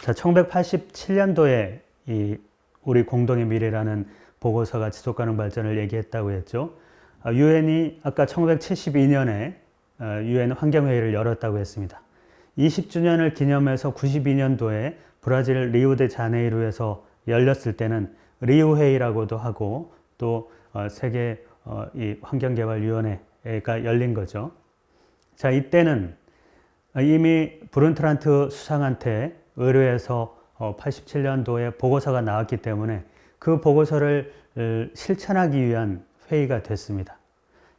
자, 1987년도에 이 우리 공동의 미래라는 보고서가 지속 가능 발전을 얘기했다고 했죠. 유엔이 아까 1972년에 유엔 환경회의를 열었다고 했습니다. 20주년을 기념해서 92년도에 브라질 리우데 자네이루에서 열렸을 때는 리우 회의라고도 하고 또 어, 세계 어, 이 환경개발위원회가 열린 거죠. 자 이때는 이미 브룬트란트 수상한테 의뢰해서 87년도에 보고서가 나왔기 때문에 그 보고서를 실천하기 위한 회의가 됐습니다.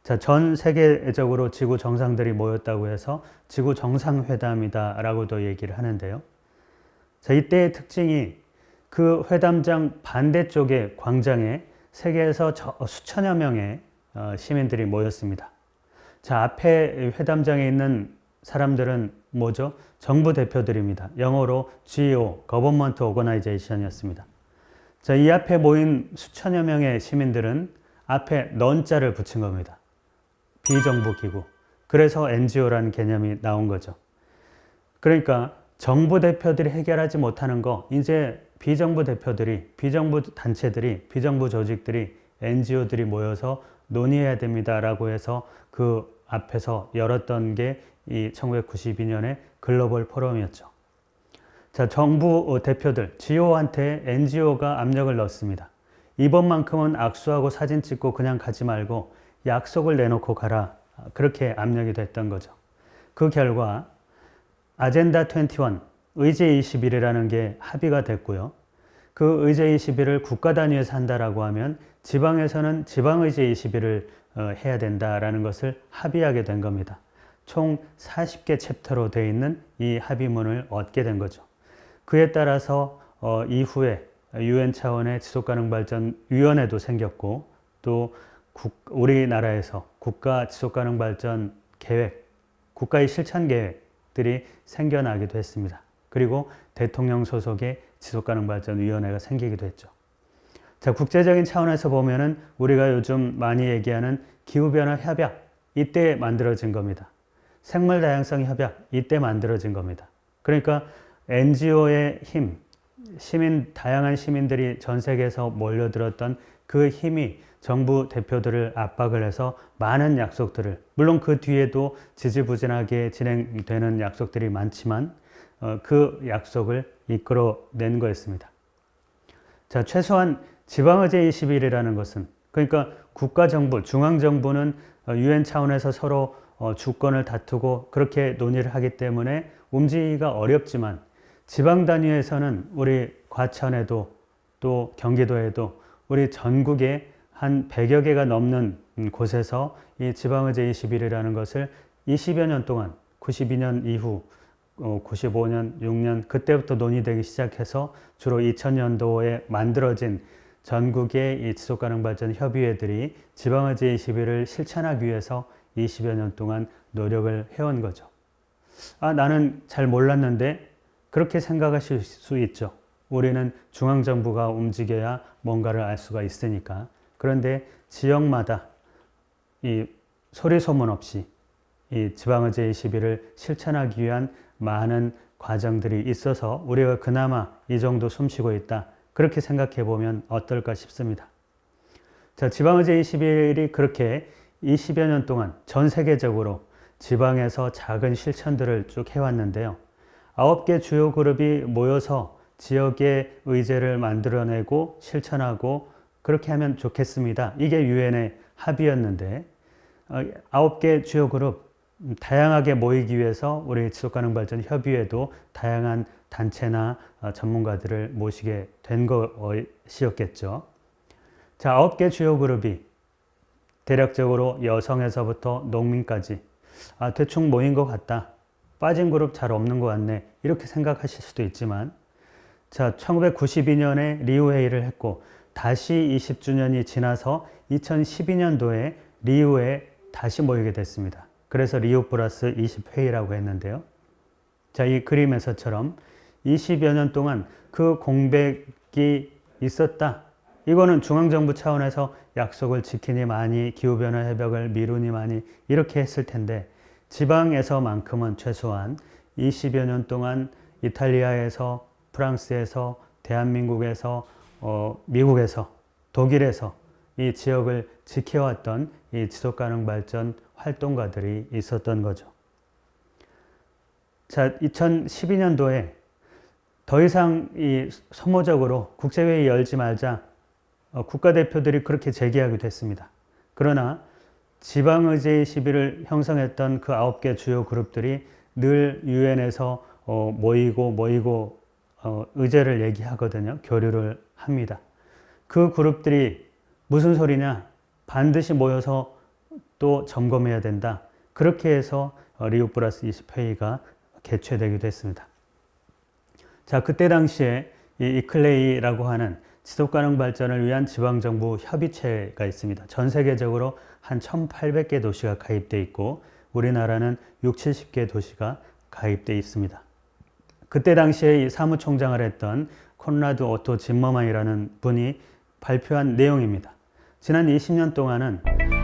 자, 전 세계적으로 지구 정상들이 모였다고 해서 지구 정상회담이다라고도 얘기를 하는데요. 자, 이때의 특징이 그 회담장 반대쪽의 광장에 세계에서 수천여 명의 어, 시민들이 모였습니다. 자, 앞에 회담장에 있는 사람들은 뭐죠? 정부 대표들입니다. 영어로 GO, Government Organization이었습니다. 자, 이 앞에 모인 수천여 명의 시민들은 앞에 넌자를 붙인 겁니다. 비정부 기구. 그래서 NGO라는 개념이 나온 거죠. 그러니까 정부 대표들이 해결하지 못하는 거 이제 비정부 대표들이 비정부 단체들이 비정부 조직들이 NGO들이 모여서 논의해야 됩니다라고 해서 그 앞에서 열었던 게 이 1992년에 글로벌 포럼이었죠. 자, 정부 대표들, GO한테 NGO가 압력을 넣습니다. 이번만큼은 악수하고 사진 찍고 그냥 가지 말고 약속을 내놓고 가라. 그렇게 압력이 됐던 거죠. 그 결과 아젠다 21, 의제 21이라는 게 합의가 됐고요. 그 의제 21을 국가 단위에서 한다라고 하면 지방에서는 지방 의제 21을 어, 해야 된다라는 것을 합의하게 된 겁니다. 총 40개 챕터로 되어 있는 이 합의문을 얻게 된 거죠. 그에 따라서 어, 이후에 유엔 차원의 지속가능 발전 위원회도 생겼고 또 국, 우리나라에서 국가 지속가능 발전 계획, 국가의 실천 계획들이 생겨나기도 했습니다. 그리고 대통령 소속의 지속가능 발전 위원회가 생기기도 했죠. 자, 국제적인 차원에서 보면은 우리가 요즘 많이 얘기하는 기후 변화 협약, 이때 만들어진 겁니다. 생물 다양성 협약 이때 만들어진 겁니다. 그러니까 NGO의 힘, 시민 다양한 시민들이 전 세계에서 몰려들었던 그 힘이 정부 대표들을 압박을 해서 많은 약속들을 물론 그 뒤에도 지지부진하게 진행되는 약속들이 많지만 어, 그 약속을 이끌어낸 거였습니다. 자 최소한 지방의제 20일이라는 것은 그러니까 국가 정부 중앙 정부는 유엔 차원에서 서로 어, 주권을 다투고 그렇게 논의를 하기 때문에 움직이기가 어렵지만 지방 단위에서는 우리 과천에도 또 경기도에도 우리 전국에 한 100여 개가 넘는 곳에서 이 지방의제 21이라는 것을 20여 년 동안 92년 이후 95년, 어, 6년 그때부터 논의되기 시작해서 주로 2000년도에 만들어진 전국의 이 지속가능 발전 협의회들이 지방의제 21을 실천하기 위해서 20여 년 동안 노력을 해온 거죠. 아, 나는 잘 몰랐는데 그렇게 생각하실 수 있죠. 우리는 중앙정부가 움직여야 뭔가를 알 수가 있으니까. 그런데 지역마다 이 소리 소문 없이 이 지방의제 21을 실천하기 위한 많은 과정들이 있어서 우리가 그나마 이 정도 숨쉬고 있다. 그렇게 생각해 보면 어떨까 싶습니다. 자, 지방의제 21이 그렇게 20여 년 동안 전 세계적으로 지방에서 작은 실천들을 쭉 해왔는데요. 아홉 개 주요 그룹이 모여서 지역의 의제를 만들어내고 실천하고 그렇게 하면 좋겠습니다. 이게 유엔의 합의였는데 어, 아홉 개 주요 그룹 다양하게 모이기 위해서 우리 지속가능 발전 협의회도 다양한 단체나 어, 전문가들을 모시게 된 것이었겠죠. 자, 아홉 개 주요 그룹이 대략적으로 여성에서부터 농민까지 아, 대충 모인 것 같다. 빠진 그룹 잘 없는 것 같네. 이렇게 생각하실 수도 있지만 자, 1992년에 리우 회의를 했고 다시 20주년이 지나서 2012년도에 리우에 다시 모이게 됐습니다. 그래서 리우 플러스 20회의라고 했는데요. 자, 이 그림에서처럼 20여 년 동안 그 공백이 있었다. 이거는 중앙정부 차원에서 약속을 지키니 많이 기후변화 협약을 미루니 많이 이렇게 했을 텐데 지방에서만큼은 최소한 20여 년 동안 이탈리아에서 프랑스에서 대한민국에서 어, 미국에서 독일에서 이 지역을 지켜왔던 이 지속 가능 발전 활동가들이 있었던 거죠. 자, 2012년도에 더 이상 이 소모적으로 국제회의 열지 말자 어, 국가대표들이 그렇게 제기하기도 했습니다. 그러나 지방의제의 시비를 형성했던 그 아홉 개 주요 그룹들이 늘 유엔에서 어, 모이고 모이고 어, 의제를 얘기하거든요. 교류를 합니다. 그 그룹들이 무슨 소리냐? 반드시 모여서 또 점검해야 된다. 그렇게 해서 어, 리우 플러스 20 회의가 개최되기도 했습니다. 자, 그때 당시에 이 이클레이라고 하는 지속 가능 발전을 위한 지방 정부 협의체가 있습니다. 전 세계적으로 한 1,800개 도시가 가입돼 있고 우리나라는 6, 70개 도시가 가입돼 있습니다. 그때 당시에 이 사무총장을 했던 콘라드 오토 짐머만이라는 분이 발표한 내용입니다. 지난 20년 동안은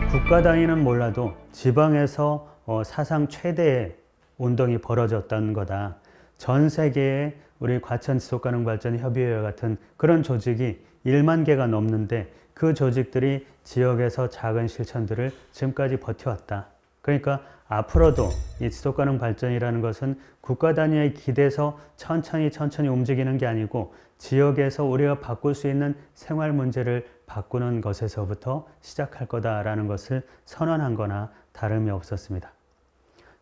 국가 단위는 몰라도 지방에서 어, 사상 최대의 운동이 벌어졌다는 거다. 전 세계에 우리 과천 지속가능 발전 협의회 같은 그런 조직이 1만 개가 넘는데 그 조직들이 지역에서 작은 실천들을 지금까지 버텨왔다. 그러니까 앞으로도 이 지속가능 발전이라는 것은 국가 단위에 기대서 천천히 천천히 움직이는 게 아니고 지역에서 우리가 바꿀 수 있는 생활 문제를 바꾸는 것에서부터 시작할 거다라는 것을 선언한 거나 다름이 없었습니다.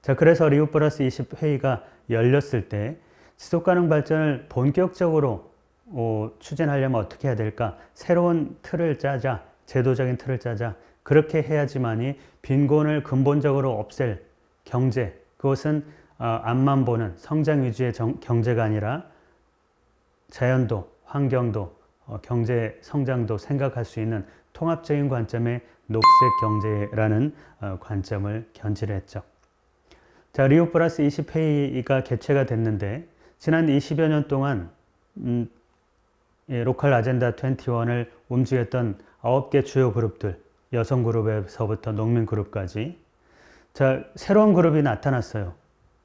자, 그래서 리우 플러스 20 회의가 열렸을 때 지속 가능 발전을 본격적으로 어, 추진하려면 어떻게 해야 될까? 새로운 틀을 짜자, 제도적인 틀을 짜자. 그렇게 해야지만이 빈곤을 근본적으로 없앨 경제, 그것은 어, 앞만 보는 성장 위주의 정, 경제가 아니라 자연도, 환경도, 어, 경제 성장도 생각할 수 있는 통합적인 관점의 녹색 경제라는 어, 관점을 견지했죠. 자, 리오 플러스 20 회의가 개최가 됐는데 지난 20여 년 동안 음, 예, 로컬 아젠다 21을 움직였던 9개 주요 그룹들, 여성 그룹에서부터 농민 그룹까지 자, 새로운 그룹이 나타났어요.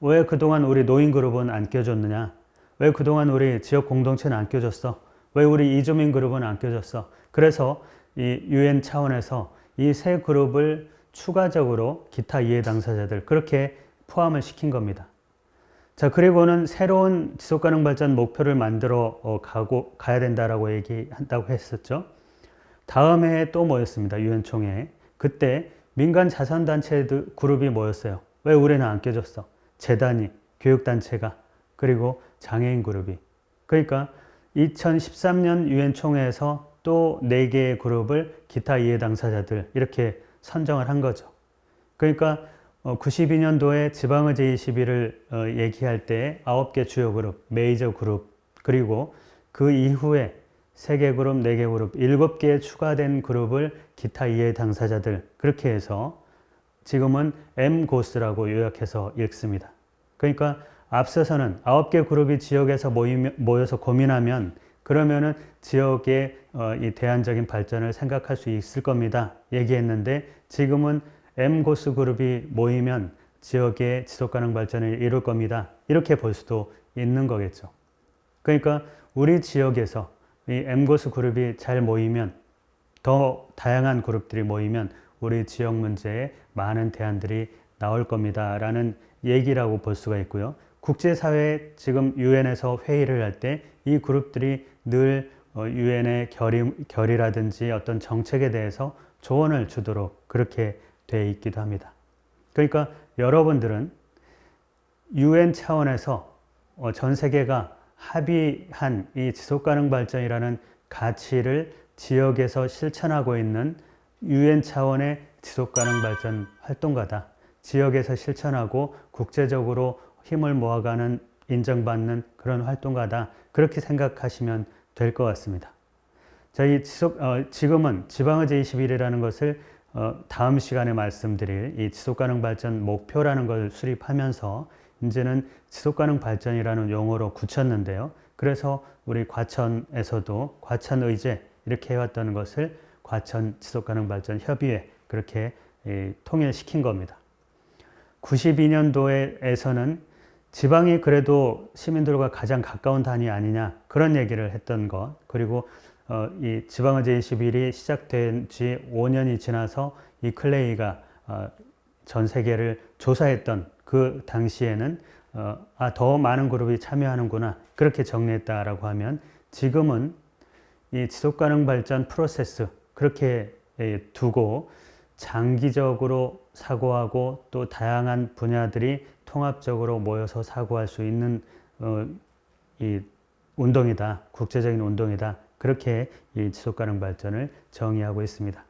왜 그동안 우리 노인 그룹은 안 껴줬느냐? 왜 그동안 우리 지역 공동체는 안 껴줬어? 왜 우리 이주민 그룹은 안 껴줬어? 그래서 이 유엔 차원에서 이 세 그룹을 추가적으로 기타 이해 당사자들 그렇게 포함을 시킨 겁니다. 자, 그리고는 새로운 지속 가능 발전 목표를 만들어 어, 가고 가야 된다라고 얘기한다고 했었죠. 다음 해에 또 모였습니다. 유엔 총회. 그때 민간 자선 단체 그룹이 모였어요. 왜 우리는 안 껴줬어? 재단이, 교육 단체가 그리고 장애인 그룹이. 그러니까 2013년 유엔 총회에서 또 4개의 그룹을 기타 이해 당사자들 이렇게 선정을 한 거죠. 그러니까 92년도에 어, 지방의 제 21을 어, 얘기할 때 9개 주요 그룹, 메이저 그룹, 그리고 그 이후에 3개 그룹, 4개 그룹, 7개 추가된 그룹을 기타 이해 당사자들, 그렇게 해서 지금은 M고스라고 요약해서 읽습니다. 그러니까 앞서서는 9개 그룹이 지역에서 모여서 고민하면 그러면은 지역의 어, 이 대안적인 발전을 생각할 수 있을 겁니다. 얘기했는데 지금은 M고스 그룹이 모이면 지역의 지속가능 발전을 이룰 겁니다. 이렇게 볼 수도 있는 거겠죠. 그러니까 우리 지역에서 이 M고스 그룹이 잘 모이면 더 다양한 그룹들이 모이면 우리 지역 문제에 많은 대안들이 나올 겁니다. 라는 얘기라고 볼 수가 있고요. 국제사회 지금 유엔에서 회의를 할 때 이 그룹들이 늘 유엔의 결의, 결의라든지 어떤 정책에 대해서 조언을 주도록 그렇게 돼 있기도 합니다. 그러니까 여러분들은 유엔 차원에서 어, 전 세계가 합의한 이 지속가능 발전이라는 가치를 지역에서 실천하고 있는 유엔 차원의 지속가능 발전 활동가다. 지역에서 실천하고 국제적으로 힘을 모아가는 인정받는 그런 활동가다. 그렇게 생각하시면 될 것 같습니다. 저희 지속, 어, 지금은 지방의제 21이라는 것을 어, 다음 시간에 말씀드릴 이 지속가능 발전 목표라는 걸 수립하면서 이제는 지속가능 발전이라는 용어로 굳혔는데요. 그래서 우리 과천에서도 과천 의제 이렇게 해왔다는 것을 과천 지속가능 발전 협의회 그렇게 통일시킨 겁니다. 92년도에서는 지방이 그래도 시민들과 가장 가까운 단위 아니냐 그런 얘기를 했던 것 그리고 어, 이 지방의제 21이 시작된 지 5년이 지나서 이 클레이가 어, 전 세계를 조사했던 그 당시에는 어, 아, 더 많은 그룹이 참여하는구나 그렇게 정리했다라고 하면 지금은 이 지속 가능 발전 프로세스 그렇게 예, 두고 장기적으로 사고하고 또 다양한 분야들이 통합적으로 모여서 사고할 수 있는 어, 이 운동이다 국제적인 운동이다 그렇게 이 지속 가능 발전을 정의하고 있습니다.